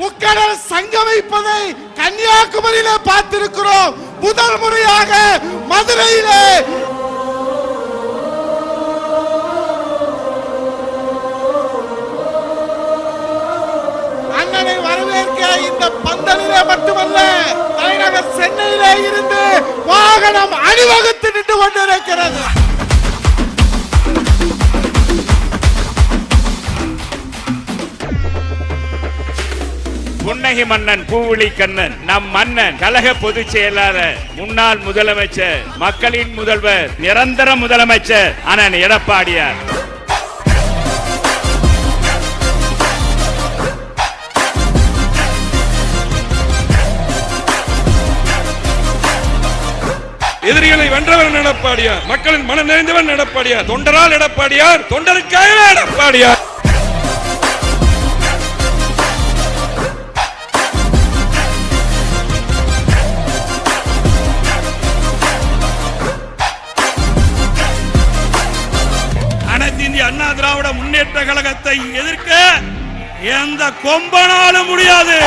முக்கடல் சங்கமிப்பதை கன்னியாகுமரியில பார்த்திருக்கிறோம். முதல் முறையாக மதுரையிலே. அண்ணனை வரவேற்க இந்த பந்தலிலே மட்டுமல்ல தலைநகர் சென்னையிலே இருந்து வாகனம் அணிவகுத்து நின்று கொண்டிருக்கிறது. புன்னகி மன்னன் பூவிழி கண்ணன் நம் மன்னன் கழக பொதுச் செயலாளர் முன்னாள் முதலமைச்சர் மக்களின் முதல்வர் நிரந்தர முதலமைச்சர் அண்ணன் எடப்பாடியார். எதிரிகளை வென்றவர் எடப்பாடியார் மக்களின் மனம் நிறைந்தவன் எடப்பாடியார் தொண்டரால் எடப்பாடியார் தொண்டருக்காக எடப்பாடியார். அண்ணா திராவிட முன்னேற்ற கழகத்தை எதிர்க்க எந்த கொம்பனாலும் முடியாது.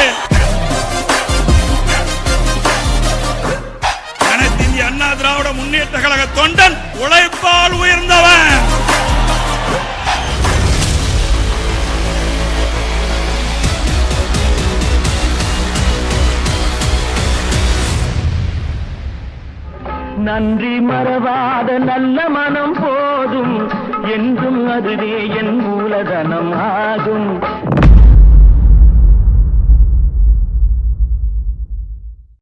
அனைத்து இந்திய அண்ணா திராவிட முன்னேற்ற கழக தொண்டன் உழைப்பால் உயர்ந்தவன். நன்றி மறவாத நல்ல மனம் போதும். என்றும் அதுவே என் மூலதனம் ஆகும்.